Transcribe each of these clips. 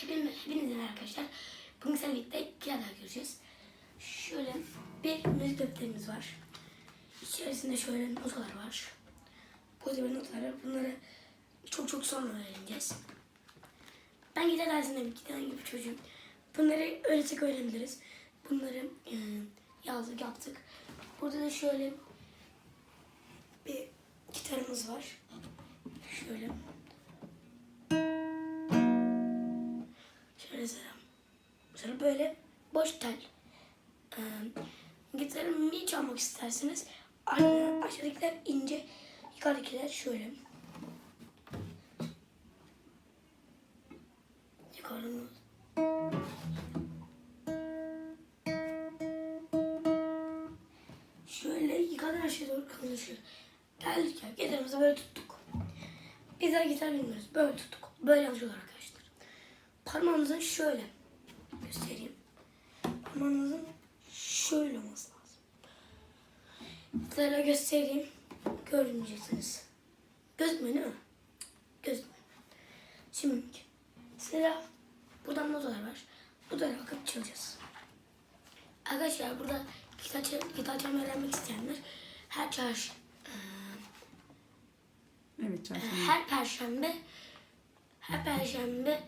Hepiniz, hepinize merhaba arkadaşlar. Bugün sizlerle birlikte kağıda göreceğiz. Şöyle bir müzik defterimiz var. İçerisinde şöyle notalar var. Burada bir notalar var. Bunları çok çok sonra öğreneceğiz. Ben gitar dersinde bir giden gibi çocuğum. Bunları öğretsek öğrenebiliriz. Bunları e, yazdık yaptık. Burada da şöyle bir gitarımız var. Şöyle. Mesela. Mesela böyle boş tel. Ee, gitarı mi çalmak isterseniz aşağıdakiler ince, yukarıdakiler şöyle. Yukarıda Şöyle yukarıdan aşağı doğru kalınlaşıyor. Geldik ya gitarımızı böyle tuttuk. Bizler gitar bilmiyoruz. Böyle tuttuk. Böyle yapıyorlar arkadaşlar. Parmağınızın şöyle göstereyim. Parmağınızın şöyle olması lazım. Gitarla göstereyim. Görmeyeceksiniz. Gözükmüyor değil mi? Gözükmüyor. Şimdi sıra buradan notalar var. Buradan bakıp çalacağız. Arkadaşlar burada gitar, gitar çalmayı öğrenmek isteyenler her çarşı Evet çarşamba. her perşembe her perşembe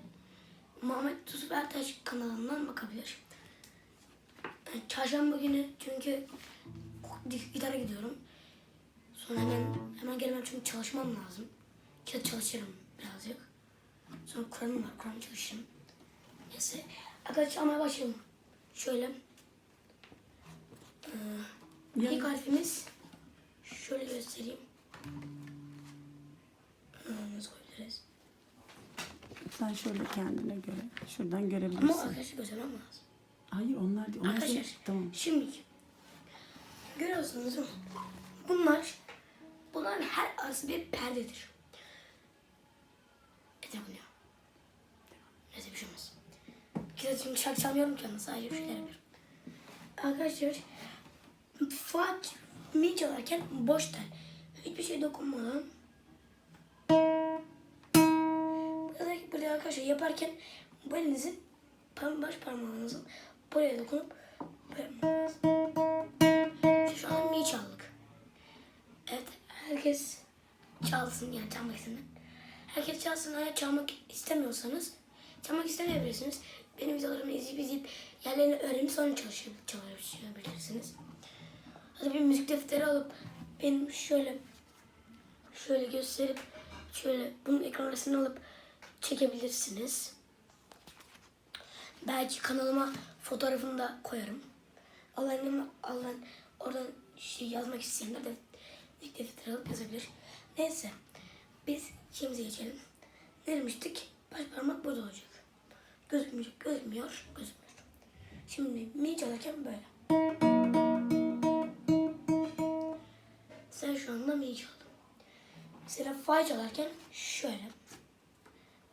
Muhammed Yusuf Ertaş kanalından bakabilir. Çarşamba günü çünkü gitara gidiyorum. Sonra hemen hemen gelemem çünkü çalışmam lazım. Ya çalışırım birazcık. Sonra Kur'an'ım var. Kur'an çalışırım. Neyse. Arkadaşlar çalmaya başlayalım. Şöyle. Ee, ilk harfimiz şöyle göstereyim. Sen şöyle kendine göre. Şuradan Ama görebilirsin. arkadaşlar göstermem lazım. Hayır onlar değil. Onlar Arkadaşlar şey- Tamam. şimdi görüyorsunuz değil mi? Bunlar bunların her arası bir perdedir. Buluyor. Neyse bir şey olmaz. İkide çünkü şarkı çalmıyorum ki ama sadece bir şeyler yapıyorum. Arkadaşlar Fuat mi çalarken boş tel. Hiçbir şey dokunmadan arkadaşlar yaparken bu elinizin parma, baş parmağınızın buraya dokunup. İşte şu an mi çaldık. Evet herkes çalsın yani çalmak isteyen. Herkes çalsın eğer çalmak istemiyorsanız çalmak istemeyebilirsiniz. Benim videolarımı izleyip izleyip yerlerini öğrenip sonra çalışıp çalışabilirsiniz. Hadi bir müzik defteri alıp benim şöyle şöyle gösterip şöyle bunun ekran resmini alıp çekebilirsiniz. Belki kanalıma fotoğrafını da koyarım. Allah'ın Allah'ın oradan şey yazmak isteyenler de defteri alıp yazabilir. Neyse biz işimize geçelim. Ne demiştik? Baş parmak burada olacak. Gözükmeyecek, gözükmüyor, gözükmüyor. Şimdi mi çalarken böyle. Sen şu anda mi çaldın. Mesela fa çalarken şöyle.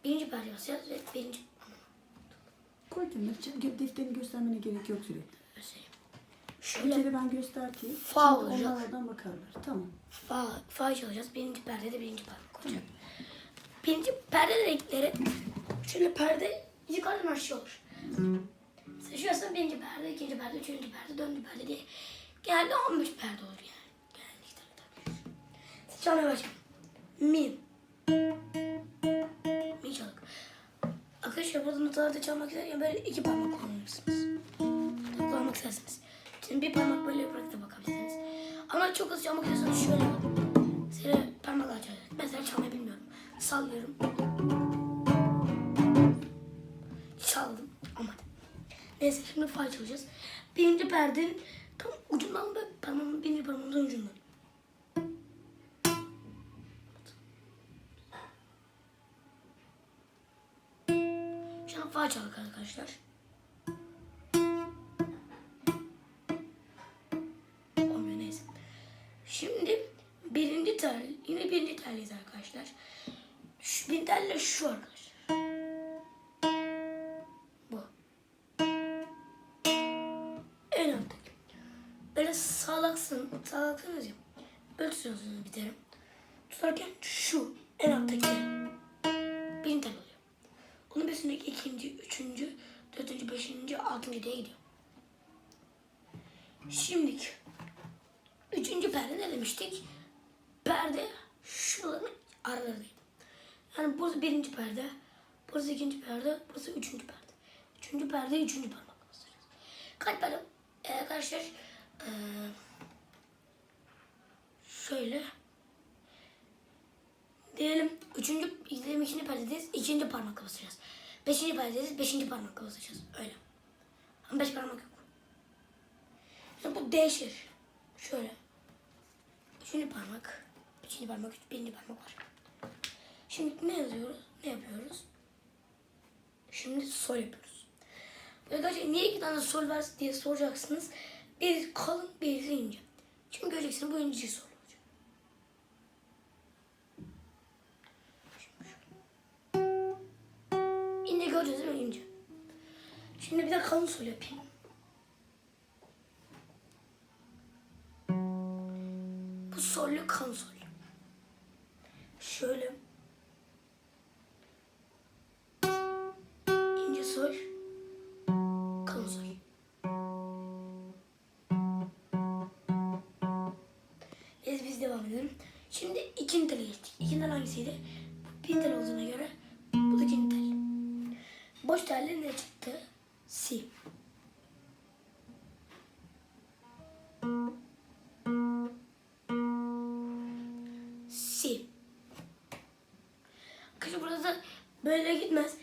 Birinci perde basacağız ve birinci Koy kenara. Ç- Defterini göstermene gerek yok sürekli. göstereyim. Bir Şöyle kere ben göstereyim. Fa Şimdi olacak. Onlar oradan bakarlar. Tamam. fa, fa çalacağız. Birinci perdede birinci parmak olacak. Birinci perde renkleri şöyle perde yukarıdan aşağı olur. Mesela şurası birinci perde, ikinci perde, üçüncü perde, dördüncü perde diye. Genelde 15 perde olur yani. Genellikle çalmaya başlayalım. Mi. Arkadaşlar burada notalarda çalmak isterken böyle iki parmak kullanırsınız. Tabii kullanmak isterseniz. Şimdi bir parmak böyle yaparak da bakabilirsiniz. Ama çok hızlı çalmak istiyorsanız şöyle. Mesela parmakla çalacağız. Mesela çalmayı bilmiyorum. Sallıyorum. Çaldım. Ama Neyse şimdi fay çalacağız. Birinci perdenin tam ucundan böyle parmağımın birinci parmağımızın ucundan. Fay çaldık arkadaşlar. Olmuyor neyse. Şimdi birinci tel, yine birinci teldeyiz arkadaşlar. Şu, bir telle şu arkadaşlar. Bu. En alttaki. Böyle salaksın, salaksınız ya. Böyle tutuyorsunuz bir terim. Tutarken şu en alttaki. Birinci tel oluyor. Onu biz sonraki ikinci, üçüncü, dördüncü, beşinci, altıncı diye gidiyor. Şimdiki üçüncü perde ne demiştik? Perde şuranın aralarındaydı. Yani burası birinci perde, burası ikinci perde, burası üçüncü perde. Üçüncü perde, üçüncü parmak basacağız. Kaç perde? Ee, arkadaşlar ee, şöyle diyelim üçüncü, ikinci perdedeyiz, ikinci parmakla basacağız. Beşinci perdedeyiz, beşinci parmakla basacağız. Öyle. Ama beş parmak yok. Yani bu değişir. Şöyle. Üçüncü parmak, ikinci parmak, üç- birinci parmak var. Şimdi ne yazıyoruz? Ne yapıyoruz? Şimdi sol yapıyoruz. Arkadaşlar niye iki tane sol var diye soracaksınız. Bir kalın, bir ince. Şimdi göreceksiniz bu ince sol gördünüz değil mi ince? Şimdi bir de kalın sol yapayım. Bu sollü kalın sol. Şöyle. İnce sol. Kalın sol. Evet biz devam edelim. Şimdi ikinci tele geçtik. İkinci tel hangisiydi? Bir tel olduğuna göre bu ikinci tel. Boş telle ne çıktı? Si. Si. Arkadaşlar burada da böyle gitmez.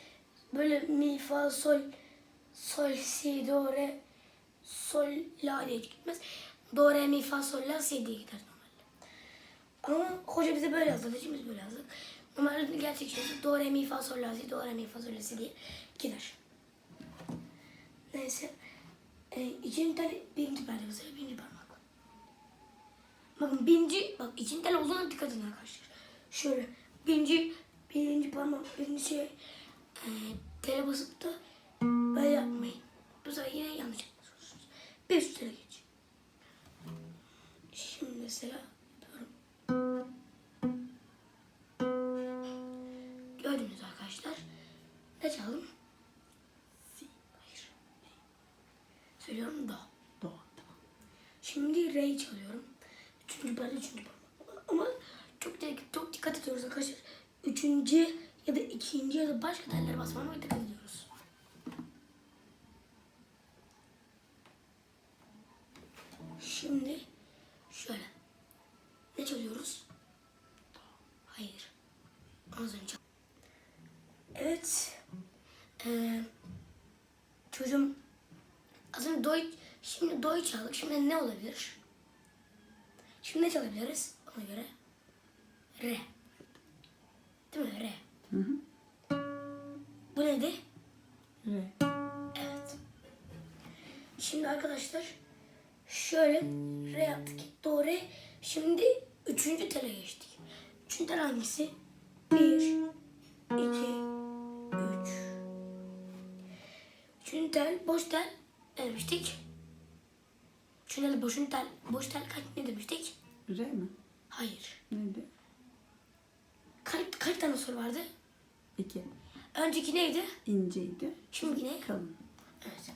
Böyle mi, fa, sol, sol, si, do, re, sol, la diye gitmez. Do, re, mi, fa, sol, la, si diye gider normalde. Ama hoca bize böyle yazdı. Biz böyle yazdık. Normalde gerçek şey do, re, mi, fa, sol, la, si, do, re, mi, fa, sol, la, si diye gider. Neyse. E, ikinci tel birinci perde mesela birinci parmak. Bakın birinci, bak ikinci tel olduğuna dikkat edin arkadaşlar. Şöyle birinci, birinci parmak, birinci şey e, tele basıp da böyle yapmayın. Bu sefer yine yanlış yapıyorsunuz. Bir üst tele geç. Şimdi mesela arkadaşlar. Üçüncü ya da ikinci ya da başka tellere basmamaya dikkat ediyoruz. Şimdi şöyle. Ne çalıyoruz? Hayır. Az önce Evet. Ee, çocuğum Az önce doy, şimdi doy çaldık. Şimdi ne olabilir? Şimdi ne çalabiliriz ona göre? Re. Değil mi? Re. Hı hı. Bu neydi? Re. Evet. Şimdi arkadaşlar şöyle re yaptık. Do re. Şimdi üçüncü tele geçtik. Üçüncü tel hangisi? Bir, iki, üç. Üçüncü tel, boş tel ne demiştik? Üçüncü tel, boşun tel, boş tel kaç ne demiştik? Re mi? Hayır. Neydi? Kaç, kaç tane soru vardı? İki. Önceki neydi? İnceydi. Şimdi ne? Kalın. Evet.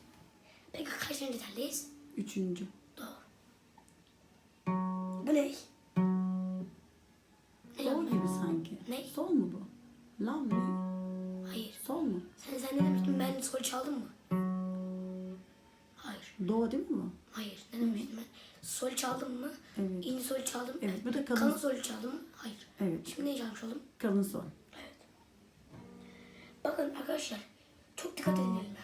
Peki kaçıncı teldeyiz? Üçüncü. Doğru. Bu ne? Sol gibi sanki. Ne? Sol mu bu? La mı? Hayır. Sol mu? Sen sen ne demiştin? Ben sol çaldım mı? Hayır. Do değil mi bu? Hayır. Ne demiştim ben? Sol çaldım mı? Evet. İnci sol çaldım. Evet, bu da kalın- Kalın sol çaldım mı? Hayır. Evet. Şimdi ne çalmış oldum? Kalın sol. Evet. Bakın arkadaşlar. Çok dikkat edin elime.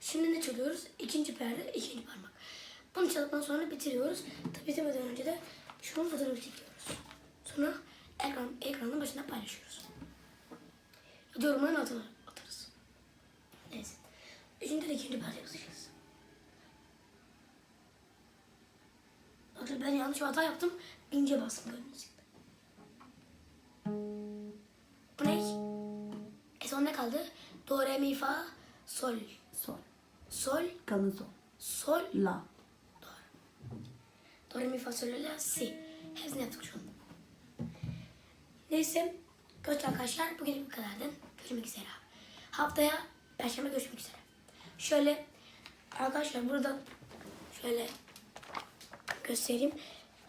Şimdi ne çalıyoruz? İkinci perde, ikinci parmak. Bunu çaldıktan sonra bitiriyoruz. Tabi bitirmeden önce de şunun fotoğrafı çekiyoruz. Sonra ekran, ekranın başına paylaşıyoruz. Yorumlarını atar, atarız. Neyse. Üçüncü de ikinci perde yazacağız. Ben yanlış bir hata yaptım. İnce bastım gördüğünüz gibi. Bu ne? E son ne kaldı? Do, re, mi, fa, sol. Sol. Sol, Kalın sol. sol, La. do, re, mi, fa, sol, la, si. Hepsini yaptık şu an. Neyse. Görüşürüz arkadaşlar. Bugün bu kadardı. Görüşmek üzere. Haftaya Perşembe görüşmek üzere. Şöyle arkadaşlar buradan şöyle göstereyim.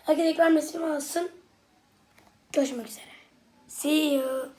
Herkes ekran resmimi alsın. Görüşmek üzere. See you.